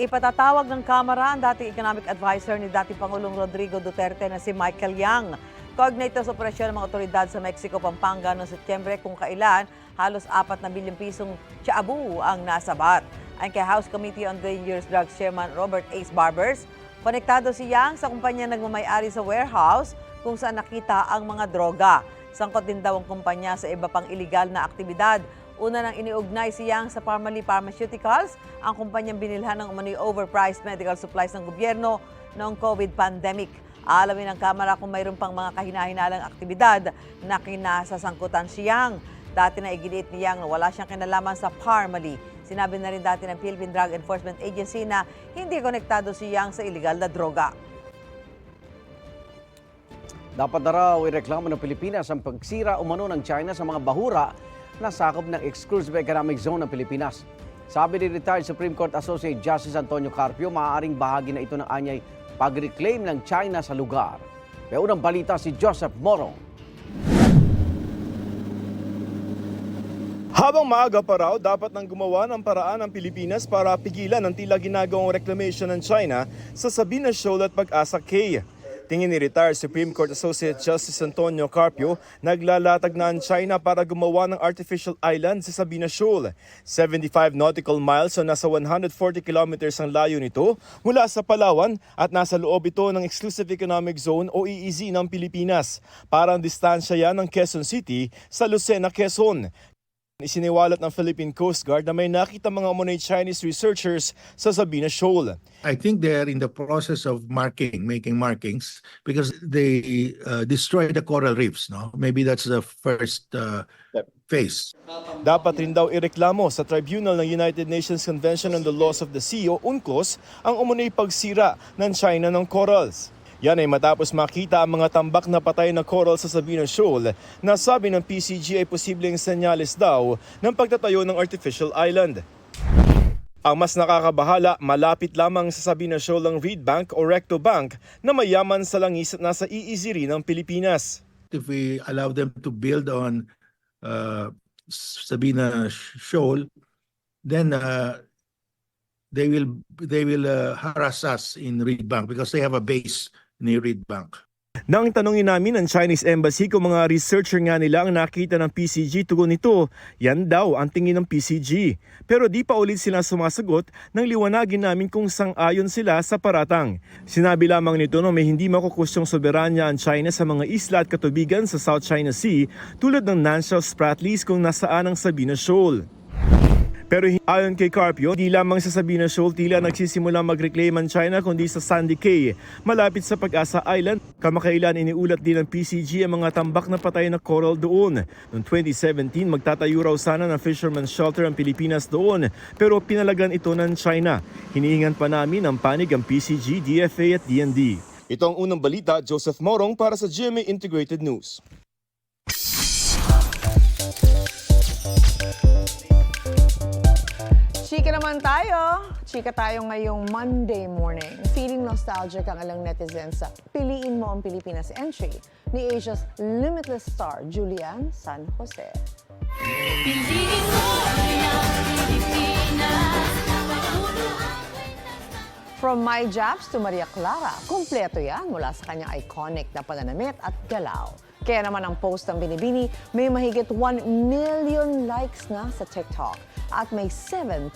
Ipatatawag ng Kamara ang dating economic advisor ni dating Pangulong Rodrigo Duterte na si Michael Yang. Coordinator sa operasyon ng mga otoridad sa Mexico, Pampanga noong Setyembre kung kailan halos 4 na bilyong pisong tiyaabu ang nasabat. Ang kay House Committee on Dangerous Drugs Chairman Robert Ace Barbers, konektado si Yang sa kumpanya nagmamayari sa warehouse kung saan nakita ang mga droga. Sangkot din daw ang kumpanya sa iba pang iligal na aktibidad Una nang iniugnay si Yang sa Parmalee Pharmaceuticals, ang kumpanyang binilhan ng umano'y overpriced medical supplies ng gobyerno noong COVID pandemic. Alamin ng Kamara kung mayroon pang mga kahinahinalang aktibidad na kinasasangkutan si Yang. Dati na iginiit ni Yang na wala siyang kinalaman sa Parmalee. Sinabi na rin dati ng Philippine Drug Enforcement Agency na hindi konektado si Yang sa illegal na droga. Dapat na raw ireklamo ng Pilipinas ang pagsira umano ng China sa mga bahura na sakop ng Exclusive Economic Zone ng Pilipinas. Sabi ni retired Supreme Court Associate Justice Antonio Carpio, maaaring bahagi na ito ng anyay pag-reclaim ng China sa lugar. May unang balita si Joseph Morong. Habang maaga pa raw, dapat nang gumawa ng paraan ang Pilipinas para pigilan ang tila ginagawang reclamation ng China sa Sabina Shoal at Pag-asa Cay. Tingin ni retired Supreme Court Associate Justice Antonio Carpio, naglalatag na ang China para gumawa ng artificial island sa Sabina Shoal. 75 nautical miles o nasa 140 kilometers ang layo nito mula sa Palawan at nasa loob ito ng Exclusive Economic Zone o EEZ ng Pilipinas. Parang distansya yan ng Quezon City sa Lucena, Quezon. Isiniwalat ng Philippine Coast Guard na may nakita mga umunay Chinese researchers sa Sabina Shoal. I think they're in the process of marking, making markings because they uh, destroy the coral reefs. No, maybe that's the first uh, phase. Dapat rin daw ireklamo sa Tribunal ng United Nations Convention on the Laws of the Sea o UNCLOS ang umunay pagsira ng China ng corals. Yan ay matapos makita ang mga tambak na patay na coral sa Sabina Shoal na sabi ng PCG ay posibleng senyales daw ng pagtatayo ng artificial island. Ang mas nakakabahala, malapit lamang sa Sabina Shoal ang Reed Bank o Recto Bank na mayaman sa langis at nasa EEZ rin ng Pilipinas. If we allow them to build on uh, Sabina Shoal, then uh, they will they will uh, harass us in Reed Bank because they have a base in Reed Bank. Nang tanongin namin ang Chinese Embassy kung mga researcher nga nila ang nakita ng PCG tugon nito, yan daw ang tingin ng PCG. Pero di pa ulit sila sumasagot nang liwanagin namin kung sang-ayon sila sa paratang. Sinabi lamang nito na may hindi makukusyong soberanya ang China sa mga isla at katubigan sa South China Sea tulad ng Nansha Spratlys kung nasaan ang Sabina Shoal. Pero ayon kay Carpio, di lamang sa Sabina Shoal tila nagsisimula mag-reclaim ang China kundi sa Sandy Cay, malapit sa Pag-asa Island. Kamakailan iniulat din ng PCG ang mga tambak na patay na coral doon. Noong 2017, magtatayo raw sana ng fisherman's shelter ang Pilipinas doon, pero pinalagan ito ng China. Hinihingan pa namin ang panig ang PCG, DFA at DND. Ito ang unang balita, Joseph Morong para sa GMA Integrated News. Chika naman tayo. Chika tayo ngayong Monday morning. Feeling nostalgic ang ilang netizens sa Piliin Mo ang Pilipinas entry ni Asia's limitless star, Julian San Jose. Piliin mo From My Japs to Maria Clara, kumpleto yan mula sa kanyang iconic na pananamit at galaw. Kaya naman ang post ng Binibini may mahigit 1 million likes na sa TikTok at may 7.5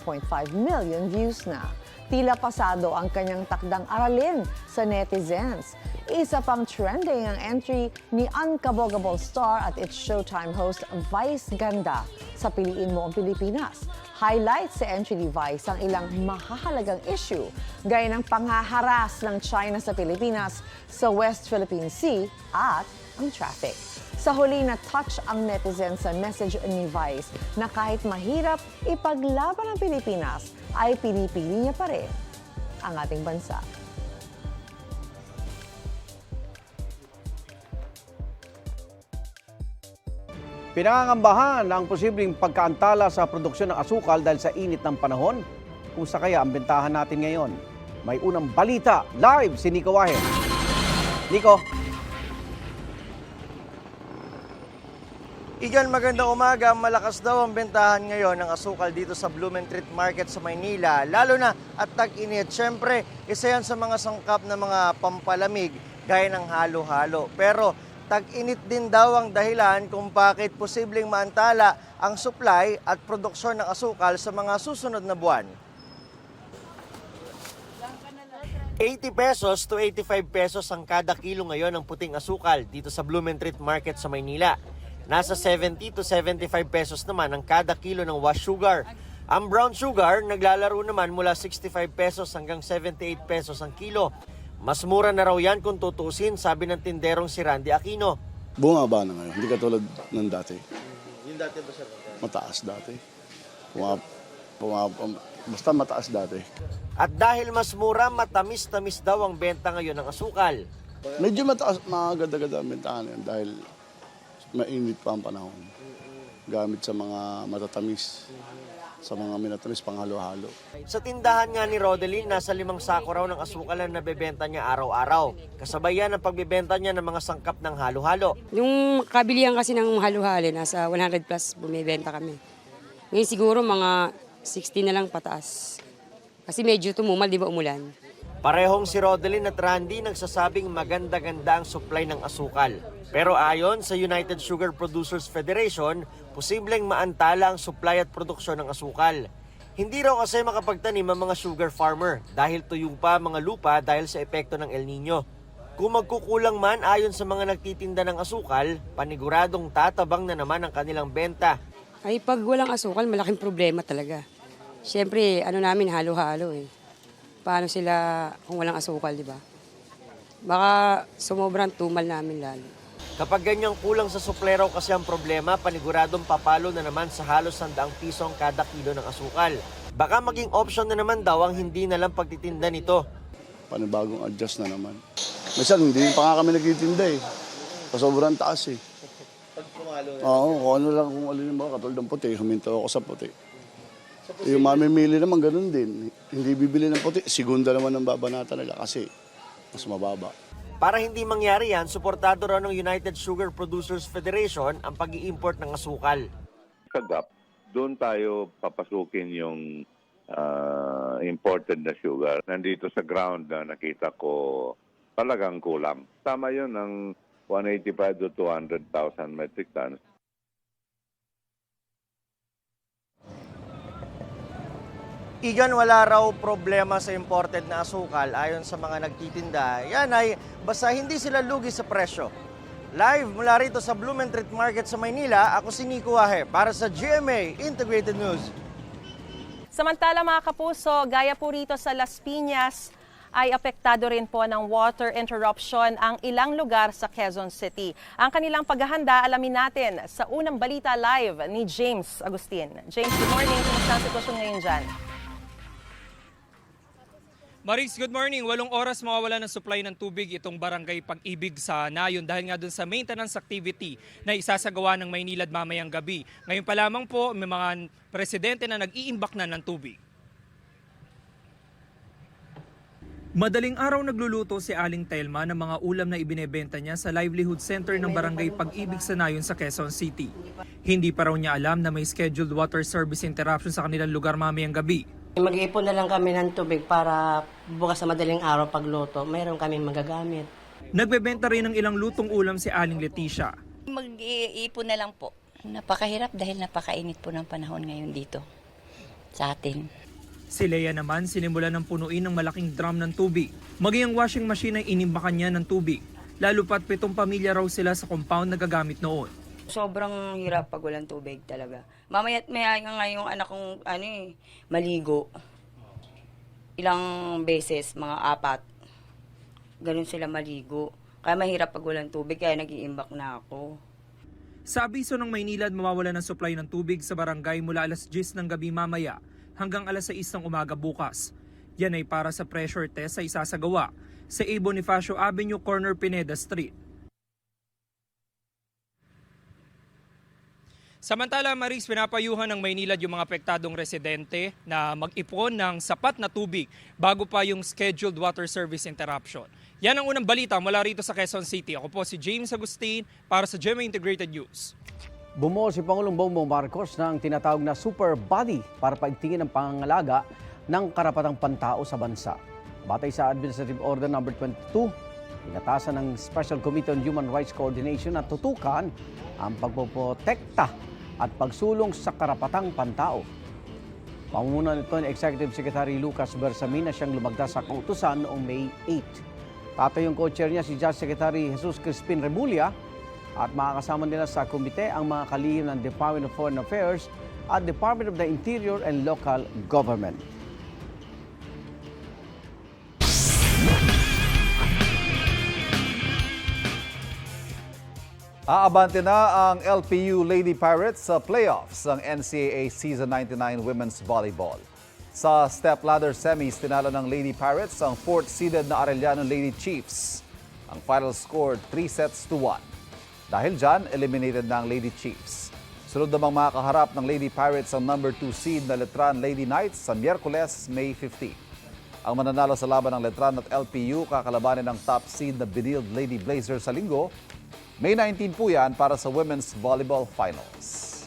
million views na. Tila pasado ang kanyang takdang aralin sa netizens. Isa pang trending ang entry ni Unkabogable star at its Showtime host Vice Ganda sa Piliin Mo ang Pilipinas. Highlight sa entry ni Vice ang ilang mahahalagang issue gaya ng panghaharas ng China sa Pilipinas sa West Philippine Sea at ang traffic. Sa huli na touch ang netizen sa message ni Vice na kahit mahirap ipaglaban ang Pilipinas ay pinipili niya pa rin ang ating bansa. Pinangangambahan ang posibleng pagkaantala sa produksyon ng asukal dahil sa init ng panahon. Kung sa kaya ang bentahan natin ngayon. May unang balita live si Nico Wahe. Nico. Igan, magandang umaga. Malakas daw ang bentahan ngayon ng asukal dito sa Blumentritt Market sa Maynila. Lalo na at tag-init. Siyempre, isa yan sa mga sangkap na mga pampalamig gaya ng halo-halo. Pero tag-init din daw ang dahilan kung bakit posibleng maantala ang supply at produksyon ng asukal sa mga susunod na buwan. 80 pesos to 85 pesos ang kada kilo ngayon ng puting asukal dito sa Blumentritt Market sa Maynila. Nasa 70 to 75 pesos naman ang kada kilo ng wash sugar. Ang brown sugar naglalaro naman mula 65 pesos hanggang 78 pesos ang kilo. Mas mura na raw yan kung tutusin, sabi ng tinderong si Randy Aquino. Bumaba na ngayon, hindi katulad ng dati. Yung dati ba siya? Mataas dati. Puma, puma, pum- basta mataas dati. At dahil mas mura, matamis-tamis daw ang benta ngayon ng asukal. Medyo mataas, magagad-agad ang bentahan yan dahil mainit pa ang panahon. Gamit sa mga matatamis, sa mga minatamis panghalo-halo. Sa tindahan nga ni Rodeline, nasa limang sako raw ng asukal ang nabebenta niya araw-araw. Kasabay yan ang pagbebenta niya ng mga sangkap ng halo-halo. Yung kabilihan kasi ng halo-halo, nasa 100 plus bumibenta kami. Ngayon siguro mga 60 na lang pataas. Kasi medyo tumumal, di ba umulan? Parehong si Rodeline at Randy nagsasabing maganda-ganda ang supply ng asukal. Pero ayon sa United Sugar Producers Federation, posibleng maantala ang supply at produksyon ng asukal. Hindi raw kasi makapagtanim ang mga sugar farmer dahil tuyong pa mga lupa dahil sa epekto ng El Nino. Kung magkukulang man ayon sa mga nagtitinda ng asukal, paniguradong tatabang na naman ang kanilang benta. Ay pag walang asukal, malaking problema talaga. Siyempre, ano namin, halo-halo eh. Paano sila kung walang asukal, di ba? Baka sumobrang tumal namin lalo. Kapag ganyang kulang sa supleraw kasi ang problema, paniguradong papalo na naman sa halos sandaang piso ang kada kilo ng asukal. Baka maging option na naman daw ang hindi na lang pagtitinda nito. Panibagong adjust na naman. Minsan, hindi pa nga kami nagtitinda eh. Sa sobrang taas eh. Oo, kung ano lang kung alin yung mga katulad ng puti, huminto ako sa puti. Yung mamimili naman ganun din. Hindi bibili ng puti, segunda naman ang babanata nila kasi mas mababa. Para hindi mangyari yan, suportado raw ng United Sugar Producers Federation ang pag import ng asukal. sa GAP, doon tayo papasukin yung ah, imported na sugar. Nandito sa ground na nakita ko talagang kulang. Tama yun ng 185 to 200,000 metric tons. Igan, wala raw problema sa imported na asukal ayon sa mga nagtitinda. Yan ay basta hindi sila lugi sa presyo. Live mula rito sa Blumentritt Market sa Maynila, ako si Nico Wahe para sa GMA Integrated News. Samantala mga kapuso, gaya po rito sa Las Piñas, ay apektado rin po ng water interruption ang ilang lugar sa Quezon City. Ang kanilang paghahanda, alamin natin sa unang balita live ni James Agustin. James, good morning. Kumusta ang sitwasyon ngayon dyan? Maris, good morning. Walong oras mawawala ng supply ng tubig itong barangay Pag-ibig sa Nayon dahil nga dun sa maintenance activity na isasagawa ng Maynilad mamayang gabi. Ngayon pa lamang po, may mga presidente na nag-iimbak na ng tubig. Madaling araw nagluluto si Aling Telma ng mga ulam na ibinebenta niya sa livelihood center ng barangay Pag-ibig sa Nayon sa Quezon City. Hindi pa raw niya alam na may scheduled water service interruption sa kanilang lugar mamayang gabi. Mag-iipon na lang kami ng tubig para bukas sa madaling araw pagluto, mayroon kami magagamit. Nagbebenta rin ng ilang lutong ulam si Aling Leticia. Mag-iipon na lang po. Napakahirap dahil napakainit po ng panahon ngayon dito sa atin. Si Leia naman sinimulan ng punuin ng malaking drum ng tubig. Maging ang washing machine ay inimbakan niya ng tubig. Lalo pat pitong pamilya raw sila sa compound na gagamit noon. Sobrang hirap pag walang tubig talaga. Mamaya't maya nga nga yung anak kong ano eh, maligo. Ilang beses, mga apat. Ganun sila maligo. Kaya mahirap pag walang tubig, kaya nag-iimbak na ako. Sa abiso ng Maynilad, mawawala ng supply ng tubig sa barangay mula alas 10 ng gabi mamaya hanggang alas 6 ng umaga bukas. Yan ay para sa pressure test sa isasagawa sa A. Bonifacio Avenue, corner Pineda Street. Samantala, Maris, pinapayuhan ng Maynilad yung mga apektadong residente na mag-ipon ng sapat na tubig bago pa yung scheduled water service interruption. Yan ang unang balita mula rito sa Quezon City. Ako po si James Agustin para sa GMA Integrated News. Bumuo si Pangulong Bongbong Marcos ng tinatawag na super body para paigtingin ang pangangalaga ng karapatang pantao sa bansa. Batay sa Administrative Order No. 22, inatasan ng Special Committee on Human Rights Coordination na tutukan ang pagpoprotekta at pagsulong sa karapatang pantao. Pangunguna nito ni Executive Secretary Lucas Bersamin na siyang lumagda sa kautusan noong May 8. Tatay yung co-chair niya si Justice Secretary Jesus Crispin Remulla at makakasama nila sa komite ang mga kalihim ng Department of Foreign Affairs at Department of the Interior and Local Government. Aabante na ang LPU Lady Pirates sa playoffs ng NCAA Season 99 Women's Volleyball. Sa step ladder semis, tinalo ng Lady Pirates ang fourth seeded na Arellano Lady Chiefs. Ang final score 3 sets to 1. Dahil dyan, eliminated na ang Lady Chiefs. Sunod namang makakaharap ng Lady Pirates ang number 2 seed na Letran Lady Knights sa Miyerkules, May 15. Ang mananalo sa laban ng Letran at LPU kakalabanin ng top seed na Benilde Lady Blazers sa linggo. May 19 po yan para sa Women's Volleyball Finals.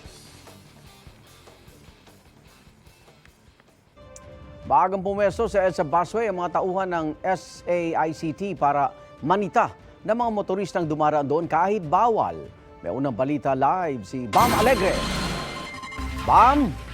Bagang pumesto sa EDSA Busway ang mga tauhan ng SAICT para manita ng mga motoristang dumaraan doon kahit bawal. May unang balita live si Bam Alegre. Bam!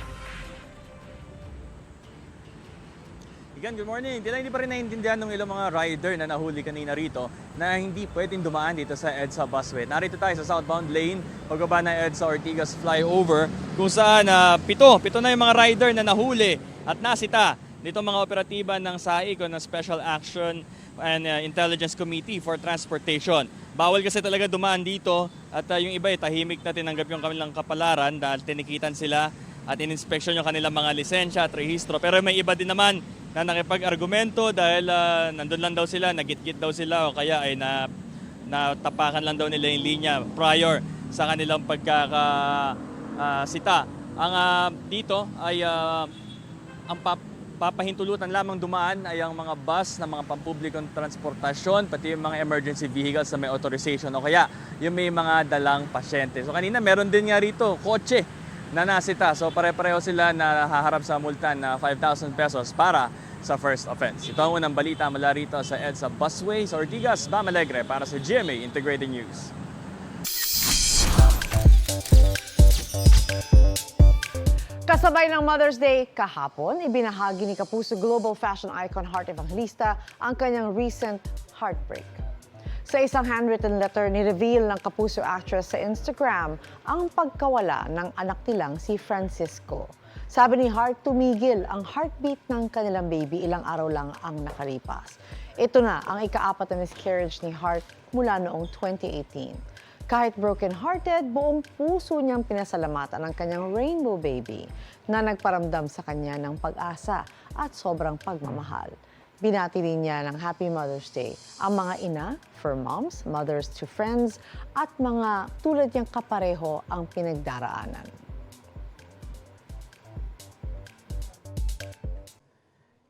Igan, good morning. Di lang hindi pa rin naiintindihan ng ilang mga rider na nahuli kanina rito na hindi pwedeng dumaan dito sa EDSA busway. Narito tayo sa southbound lane, pagbaba ng EDSA Ortigas flyover, kung saan ah, pito, pito na yung mga rider na nahuli at nasita nito mga operatiba ng SAIC o ng Special Action and ah, Intelligence Committee for Transportation. Bawal kasi talaga dumaan dito at ah, yung iba ay tahimik na tinanggap yung kanilang kapalaran dahil tinikitan sila at ininspeksyon yung kanilang mga lisensya at rehistro. Pero may iba din naman na nakipag-argumento dahil ah, nandun lang daw sila, nagit-git daw sila o kaya ay na natapakan lang daw nila yung linya prior sa kanilang pagkakasita. Ang ah, dito ay ah, ang pap- papahintulutan lamang dumaan ay ang mga bus na mga pampublikong transportasyon, pati yung mga emergency vehicles na may authorization o kaya yung may mga dalang pasyente. So kanina meron din nga rito, kotse na nasita. So pare-pareho sila na haharap sa multa na 5,000 pesos para sa first offense. Ito ang unang balita mula rito sa EDSA Busway sa Ortigas, Bam Alegre para sa GMA Integrated News. Kasabay ng Mother's Day kahapon, ibinahagi ni Kapuso global fashion icon Heart Evangelista ang kanyang recent heartbreak. Sa isang handwritten letter, ni-reveal ng Kapuso actress sa Instagram ang pagkawala ng anak nilang si Francisco. Sabi ni Heart, tumigil ang heartbeat ng kanilang baby ilang araw lang ang nakalipas. Ito na ang ikaapat na miscarriage ni Heart mula noong 2018. Kahit broken-hearted, buong puso niyang pinasalamatan ang kanyang rainbow baby na nagparamdam sa kanya ng pag-asa at sobrang pagmamahal. Binati din niya ng Happy Mother's Day ang mga ina for moms, mothers to friends, at mga tulad niyang kapareho ang pinagdaraanan.